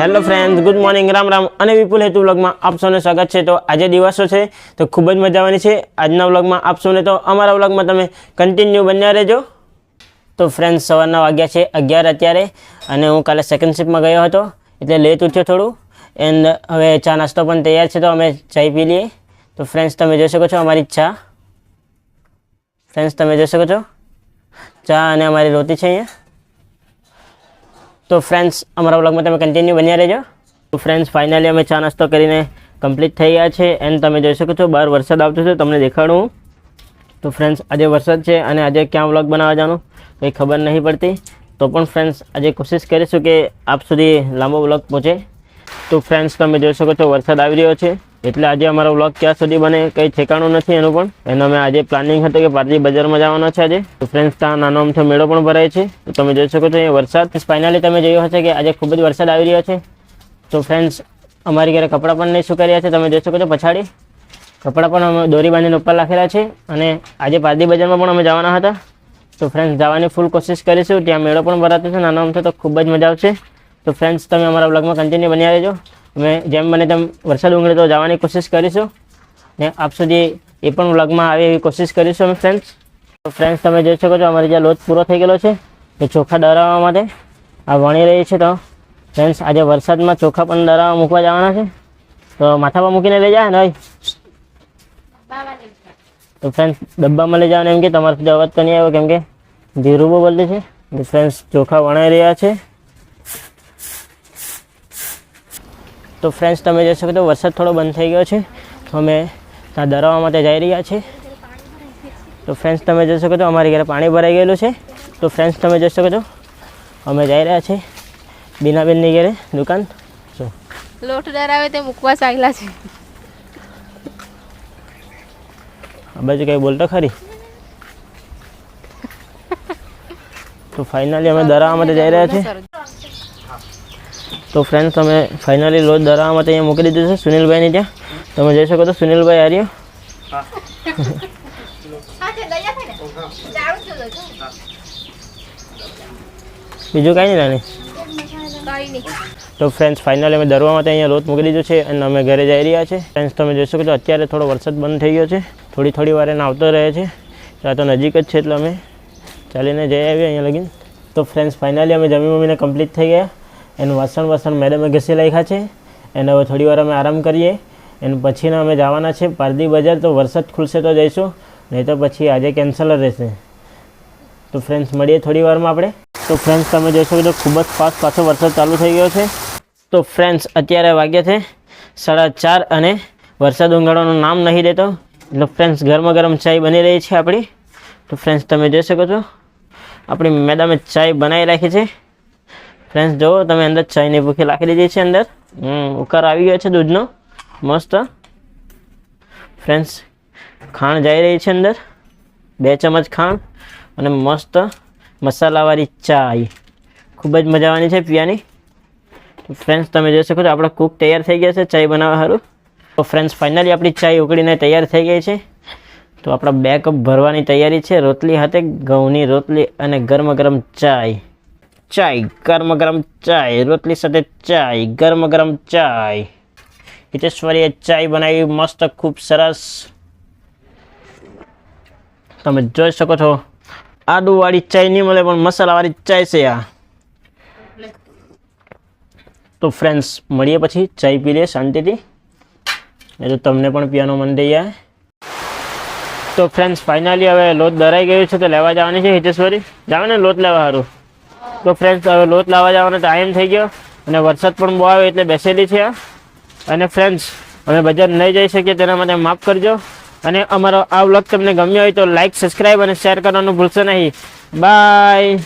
Hello friends good morning Ram Ram અને વિપુલ હેતુ વ્લોગમાં આપ સૌને સ્વાગત છે. તો આજે દિવસો છે, તો ખૂબ જ મજા આવવાની છે. આજના વ્લોગમાં આપ સૌને તો અમારા વ્લોગમાં તમે કન્ટિન્યુ બન્યા રહેજો. તો ફ્રેન્ડ્સ સવારના વાગ્યા છે અગિયાર અત્યારે અને હું કાલે સેકન્ડ શિફ્ટમાં ગયો હતો, એટલે લેટ ઉઠ્યો થોડું. એન્ડ હવે ચા નાસ્તો પણ તૈયાર છે, તો અમે ચા પી લઈએ. તો ફ્રેન્ડ્સ તમે જોઈ શકો છો અમારી ચા. ફ્રેન્ડ્સ તમે જોઈ શકો છો? ચા અને અમારી રોટી છે અહીંયા. તો ફ્રેન્ડ્સ અમારા વ્લોગમાં તમે કન્ટિન્યુ બન્યા રહેજો. તો ફ્રેન્ડ્સ ફાઇનલી અમે ચા નાસ્તો કરીને કમ્પ્લીટ થઈ ગયા છે. એન્ડ તમે જોઈ શકો છો બહાર વરસાદ આવતો છે તમને દેખાડું. તો ફ્રેન્ડ્સ આજે વરસાદ છે અને આજે ક્યાં વ્લોગ બનાવવા જવાનું, કંઈ ખબર નહીં પડતી. તો પણ ફ્રેન્ડ્સ આજે કોશિશ કરીશું કે આપ સુધી લાંબો વ્લોગ પહોંચે. તો ફ્રેન્ડ્સ તમે જોઈ શકો છો, વરસાદ આવી રહ્યો છે. એટલે આજે અમારો વ્લોગ ક્યાં સુધી બને, કંઈ ઠેકાણું નથી એનું પણ. એનો અમે આજે પ્લાનિંગ હતું કે પારજી બજારમાં જવાનો છે આજે. તો ફ્રેન્ડ્સ ત્યાં નાનો અમથો મેળો પણ ભરાય છે. તો તમે જોઈ શકો છો એ વરસાદ. ફાઇનલી તમે જોયું હશે કે આજે ખૂબ જ વરસાદ આવી રહ્યો છે. તો ફ્રેન્ડ્સ અમારી ઘરે કપડાં પણ નહીં સુકાઈ રહ્યા છે. તમે જોઈ શકો છો પછાડી. કપડાં પણ અમે દોરી બાંધીને ઉપર રાખેલા છે. અને આજે પારડી બજારમાં પણ અમે જવાના હતા. તો ફ્રેન્ડ્સ જવાની ફૂલ કોશિશ કરીશું. ત્યાં મેળો પણ ભરાતો છે. નાનો અમથો તો ખૂબ જ મજા આવશે. તો ફ્રેન્ડ્સ તમે અમારા બ્લોગમાં કન્ટિન્યુ બન્યા રહેજો. અમે જેમ બને તેમ વરસાદ ઉંગળે તો જવાની કોશિશ કરીશું. ને આપ સુધી એ પણ વ્લોગમાં આવે એવી કોશિશ કરીશું અમે ફ્રેન્ડ્સ ફ્રેન્ડ્સ તમે જોઈ શકો છો અમારી જ્યાં લોચ પૂરો થઈ ગયેલો છે, એ ચોખા ડરાવવા માટે. આ વણી રહી છે તો ફ્રેન્ડ્સ આજે વરસાદમાં ચોખા પણ ડરાવવા મૂકવા જવાના છે. તો માથા પર મૂકીને લઈ જાય ને ભાઈ. તો ફ્રેન્ડ્સ ડબ્બામાં લઈ જવાનું એમ કે તમારાથી અવાજ તો નહીં આવ્યો કેમ કે ધીરું બહુ બોલતી છે. ફ્રેન્ડ્સ ચોખા વણાઈ રહ્યા છે. તો ફ્રેન્ડ્સ તમે જોઈ શકો તો વરસાદ થોડો બંધ થઈ ગયો છે. તો અમે ત્યાં દરાવવા માટે જઈ રહ્યા છીએ. તો ફ્રેન્ડ્સ તમે જોઈ શકો તો અમારી ઘરે પાણી ભરાઈ ગયેલું છે. તો ફ્રેન્ડ્સ તમે જોઈ શકો છો અમે જઈ રહ્યા છીએ બીનાબેનની ઘરે દુકાન. શું લોટ ડરાવે તે મૂકવા ચાલ્યા છે. આ બાજુ કંઈ બોલતો ખરી? તો ફાઇનલી અમે દરાવવા માટે જઈ રહ્યા છીએ. તો ફ્રેન્ડ્સ તમે ફાઇનલી લોજ દરાવવા માટે અહીંયા મૂકી દીધું છે, સુનિલભાઈની ત્યાં. તમે જઈ શકો છો સુનિલભાઈ આર્યો બીજું કાંઈ નહીં નાની. તો ફ્રેન્ડ્સ ફાઇનલી અમે દરવા માટે અહીંયા લોટ મૂકી દીધો છે અને અમે ઘરે જઈ રહ્યા છે. ફ્રેન્ડ્સ તમે જોઈ શકો છો અત્યારે થોડો વરસાદ બંધ થઈ ગયો છે. થોડી થોડી વાર એને આવતો રહે છે. તો આ તો નજીક જ છે એટલે અમે ચાલીને જઈ આવીએ અહીંયા લગીને. તો ફ્રેન્ડ્સ ફાઇનલી અમે જમી મમ્મીને કમ્પ્લીટ થઈ ગયા. એનું વાસણ વાસણ મેડમે ઘસી રાખ્યા છે. એને હવે થોડી વાર અમે આરામ કરીએ. એના પછીના અમે જવાના છે પારદી બજાર, તો વરસાદ ખુલશે તો જઈશું. નહીં તો પછી આજે કેન્સલ જ રહેશે. તો ફ્રેન્ડ્સ મળીએ થોડી વારમાં આપણે. તો ફ્રેન્ડ્સ તમે જોઈ શકો ખૂબ જ ફાસ્ટ પાછો વરસાદ ચાલુ થઈ ગયો છે. તો ફ્રેન્ડ્સ અત્યારે વાગ્યા છે સાડા ચાર અને વરસાદ ઊંઘાડવાનું નામ નહીં દેતો એટલે ફ્રેન્ડ્સ ગરમા ગરમ ચાય બની રહી છે આપણી. તો ફ્રેન્ડ્સ તમે જોઈ શકો છો. આપણી મેડમે ચાય બનાવી રાખી છે. ફ્રેન્ડ્સ જુઓ, તમે અંદર ચાયની ભૂખી રાખી દીધી છે અંદર. હમ, ઉકાર આવી ગયો છે દૂધનો. મસ્ત. ફ્રેન્ડ્સ ખાણ જઈ રહી છે અંદર. બે ચમચ ખાણ અને મસ્ત મસાલાવાળી ચાય. ખૂબ જ મજા આવવાની છે પીવાની ફ્રેન્ડ્સ તમે જોઈ શકો છો, આપણો કૂક તૈયાર થઈ ગયા છે, ચાય બનાવવા સારું તો ફ્રેન્ડ્સ ફાઇનલી આપણી ચાય ઉકળીને તૈયાર થઈ ગઈ છે. તો આપણા બે કપ ભરવાની તૈયારી છે. રોટલી હાથે, ઘઉંની રોટલી અને ગરમ ગરમ ચાય. ચાય, ગરમ ગરમ ચાય, રોટલી સાથે ચાય, ગરમ ગરમ ચાય. હિતેશ્વરીએ ચાય બનાવી મસ્ત, ખૂબ સરસ. તમે જોઈ શકો છો, આદુવાળી ચાય નહીં મળે, પણ મસાલાવાળી ચાય છે આ. તો ફ્રેન્ડ્સ મળીએ પછી, ચાય પી લે શાંતિથી. એ તો તમને પણ પીવાનો મન થઈ જાય તો ફ્રેન્ડ્સ ફાઇનલી હવે લોટ દરાઈ ગયું છે, તો લેવા જવાની છે હિતેશ્વરી. જાવ ને લોટ લેવા સારું તો ફ્રેન્ડ્સ હવે લોટ લાવવા જવાનો ટાઈમ થઈ ગયો અને વરસાદ પણ બહુ આવે એટલે બેસેલી છે. અને ફ્રેન્ડ્સ અમે બજાર નહીં જઈ શકીએ તેના માટે માફ કરજો. અને અમારો આ વ્લોગ તમને ગમ્યો હોય તો લાઈક સબસ્ક્રાઈબ અને શેર કરવાનું ભૂલશો નહીં. બાય